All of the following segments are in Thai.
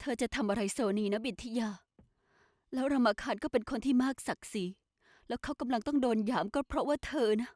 เธอจะทำอะไรโซนีนะบิทิยา แล้วรามาคานก็เป็นคนที่มากศักดิ์ศรี แล้วเขากำลังต้องโดนหยามก็เพราะว่าเธอนะ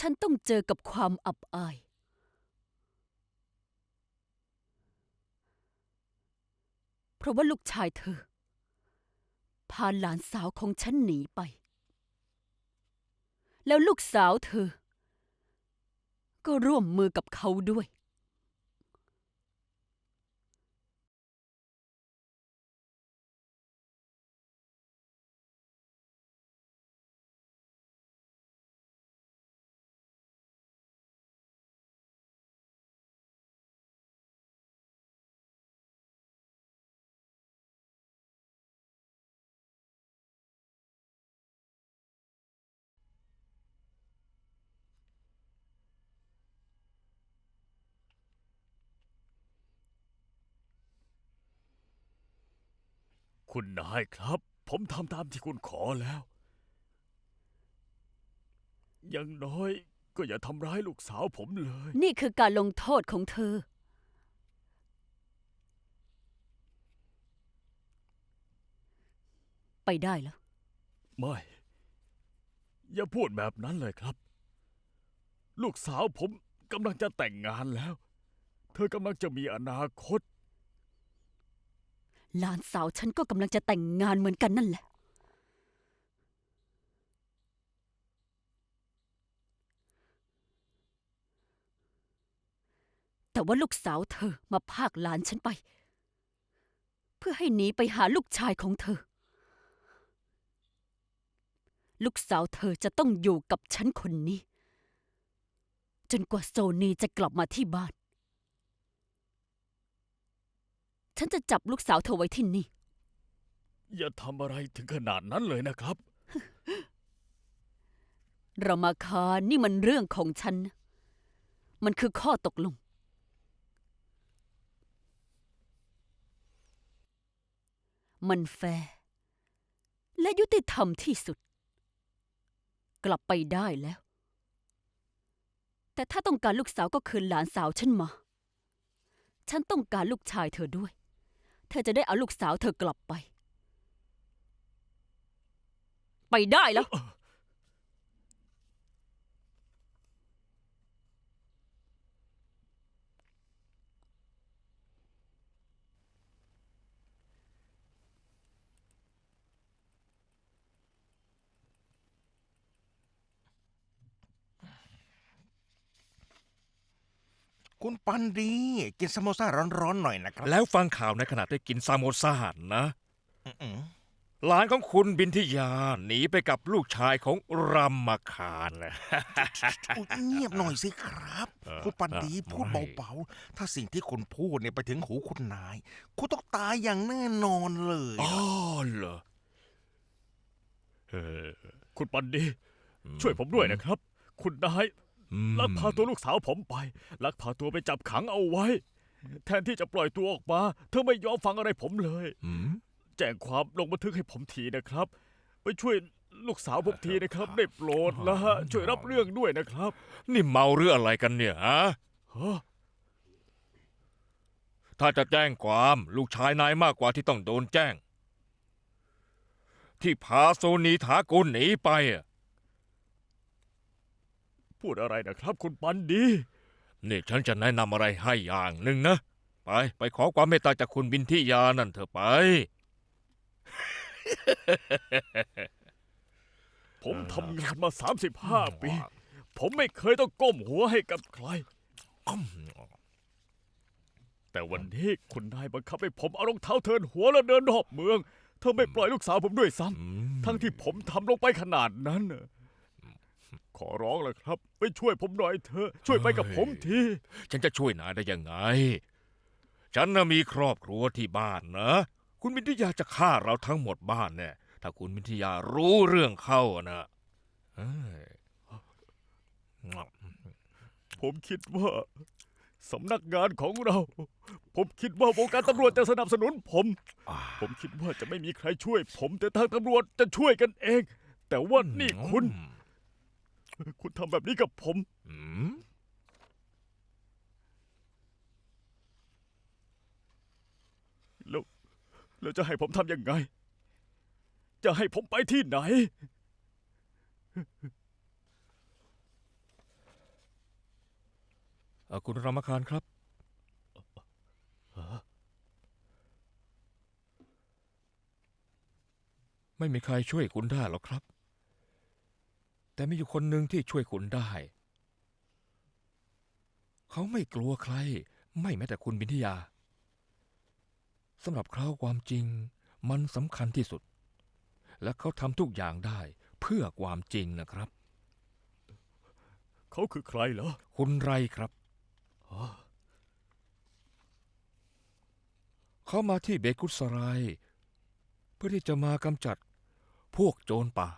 ฉันต้องเจอกับความอับอาย เพราะว่าลูกชายเธอ พาหลานสาวของฉันหนีไป แล้วลูกสาวเธอ ก็ร่วมมือกับเขาด้วย คุณนายครับ ผมทำตามที่คุณขอแล้ว อย่างน้อยก็อย่าทำร้ายลูกสาวผมเลย นี่คือการลงโทษของเธอ ไปได้แล้ว ไม่ อย่าพูดแบบนั้นเลยครับ ลูกสาวผมกำลังจะแต่งงานแล้ว เธอกำลังจะมีอนาคต หลานสาวฉันก็กำลังจะแต่งงานเหมือนกันนั่นแหละ แต่ว่าลูกสาวเธอมาพากหลานฉันไป เพื่อให้หนีไปหาลูกชายของเธอ ลูกสาวเธอจะต้องอยู่กับฉันคนนี้ จนกว่าโซนีจะกลับมาที่บ้าน ฉันจะจับลูกสาวเธอไว้ที่นี่ อย่าทำอะไรถึงขนาดนั้นเลยนะครับรามาคารนี่มันเรื่องของฉันนะมันคือข้อตกลง มันแฟร์และยุติธรรมที่สุด กลับไปได้แล้ว แต่ถ้าต้องการลูกสาวก็คืนหลานสาวฉันมา ฉันต้องการลูกชายเธอด้วย เธอจะได้เอาลูกสาวเธอกลับไป ไปได้แล้ว คุณปันดี กินสโมซ่าร้อนๆหน่อยนะครับแล้วฟังข่าวในขณะที่กินซามโมซานะ อืมหลานของคุณบินทิยาหนีไปกับลูกชายของรัมมาคารนะ ๆอุ๊ยเงียบหน่อยสิครับ เออคุณปันดีเออพูดไม่ เบาๆ ถ้าสิ่งที่คุณพูดเนี่ยไปถึงหูคุณนาย คุณต้องตายอย่างแน่นอนเลยอ๋อเหรอเออ คุณปันดี ช่วยผมด้วยนะครับ คุณนายอืม ลักพาตัวลูกสาวผมไป ลักพาตัวไปจับขังเอาไว้ แทนที่จะปล่อยตัวออกมา เธอไม่ยอมฟังอะไรผมเลย อืม แจ้งความลงบันทึกให้ผมทีนะครับ ไปช่วยลูกสาวผมทีนะครับ ได้โปรดนะฮะช่วยรับเรื่องด้วยนะครับ นี่เมาหรืออะไรกันเนี่ยฮะฮะ ถ้าจะแจ้งความลูกชายนายมากกว่าที่ต้องโดนแจ้ง ที่พาโซนีถากุลหนีไปอะ พูดอะไรนะครับคุณปันดี นี่ฉันจะแนะนำอะไรให้อย่างหนึ่งนะ ไป ไปขอความเมตตาจากคุณบินทิยานั่นเถอะไป ผมทำงานมา 35 ปี ผมไม่เคยต้องก้มหัวให้กับใคร แต่วันนี้คุณนายบังคับให้ผมเอารองเท้าเทินหัวแล้วเดินรอบเมือง เธอไม่ปล่อยลูกสาวผมด้วยซ้ำทั้งที่ผมทำลงไปขนาดนั้นน่ะข อร้องเลยครับ ไปช่วยผมหน่อยเถอะ ช่วยไปกับผมที ฉันจะช่วยนายได้ยังไง ฉันน่ะมีครอบครัวที่บ้านนะ คุณมิทยาจะฆ่าเราทั้งหมดบ้านเนี่ย ถ้าคุณมิทยารู้เรื่องเข้าอะนะเอ้ยผมคิดว่าสำนักงานของเรา ผมคิดว่าวงการตำรวจจะสนับสนุนผมอ่าผมคิดว่าจะไม่มีใครช่วยผม แต่ทางตำรวจจะช่วยกันเอง แต่ว่านี่คุณ คุณทำแบบนี้กับผม อืมแล้วแล้วจะให้ผมทำยังไง จะให้ผมไปที่ไหน เอ่อคุณรามคารครับ ไม่มีใครช่วยคุณได้หรอกครับ แต่มีอยู่คนหนึ่งที่ช่วยคุณได้ เขาไม่กลัวใคร ไม่แม้แต่คุณบินทิยาสำหรับเขาความจริง มันสำคัญที่สุด และเขาทำทุกอย่างได้เพื่อความจริงนะครับ เขาคือใครเหรอ คุณไรครับ เขามาที่เบกุสราย เพื่อที่จะมากำจัดพวกโจรป่า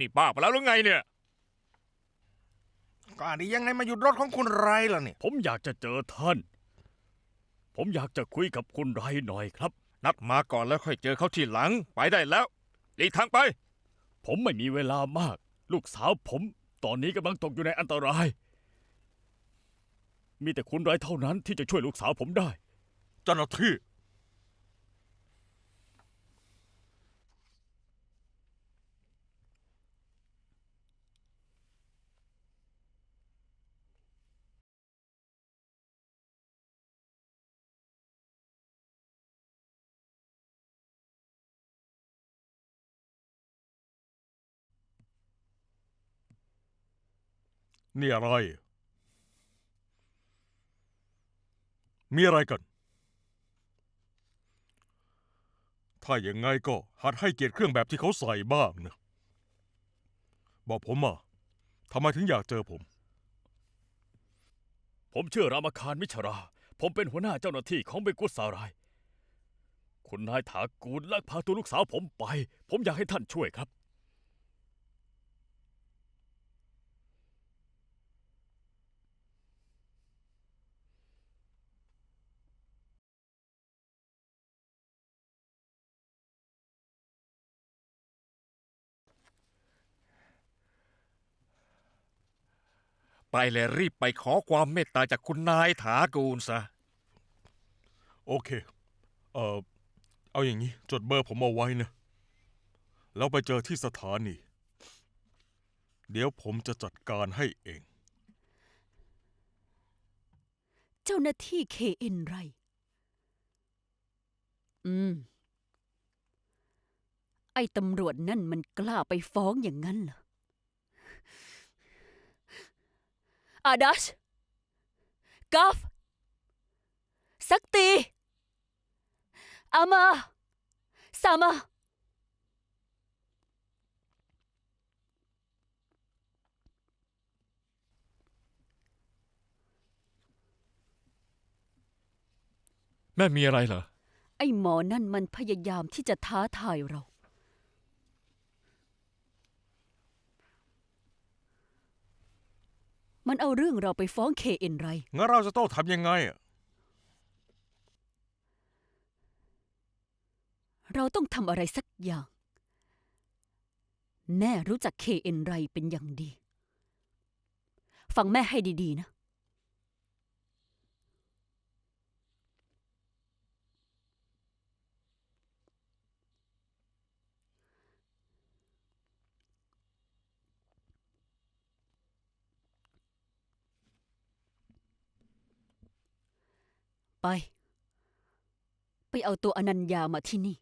นี่บ้าไปแล้วหรือไงเนี่ย ก็อันนี้ยังไงมาหยุดรถของคุณไรล่ะเนี่ย ผมอยากจะเจอท่าน ผมอยากจะคุยกับคุณไรหน่อยครับ นัดมาก่อนแล้วค่อยเจอเขาทีหลัง ไปได้แล้วหลีกทางไป ผมไม่มีเวลามาก ลูกสาวผม ตอนนี้กำลังตกอยู่ในอันตราย มีแต่คุณไรเท่านั้นที่จะช่วยลูกสาวผมได้ เจ้าหน้าที่ นี่อะไร มีอะไรกัน ถ้าอย่างไงก็หัดให้เกียรติเครื่องแบบที่เขาใส่บ้างนะ บอกผมมาทำไมถึงอยากเจอผม ผมชื่อรามคารมิชรา ผมเป็นหัวหน้าเจ้าหน้าที่ของเบกุสาราย คุณนายถากูลลักพาตัวลูกสาวผมไป ผมอยากให้ท่านช่วยครับ ไปเลยรีบไปขอความเมตตาจากคุณนายถากูลซะ โอเค เอ่อ เอาอย่างนี้ จดเบอร์ผมเอาไว้นะ แล้วไปเจอที่สถานี เดี๋ยวผมจะจัดการให้เอง เจ้าหน้าที่เคเอ็นไร อืม ไอ้ตำรวจนั่นมันกล้าไปฟ้องอย่างนั้นเหรอ อาดัชกัฟสักตีอามาสามาแม่มีอะไรเหรอ ไอ้หมอนั่นมันพยายามที่จะท้าทายเรา มันเอาเรื่องเราไปฟ้องเคเอ็นไร งั้นเราจะต้องทำยังไงอะเราต้องทำอะไรสักอย่าง แม่รู้จักเคเอ็นไรเป็นอย่างดี ฟังแม่ให้ดี ๆ นะ ไป ไปเอาตัวอนัญญามาที่นี่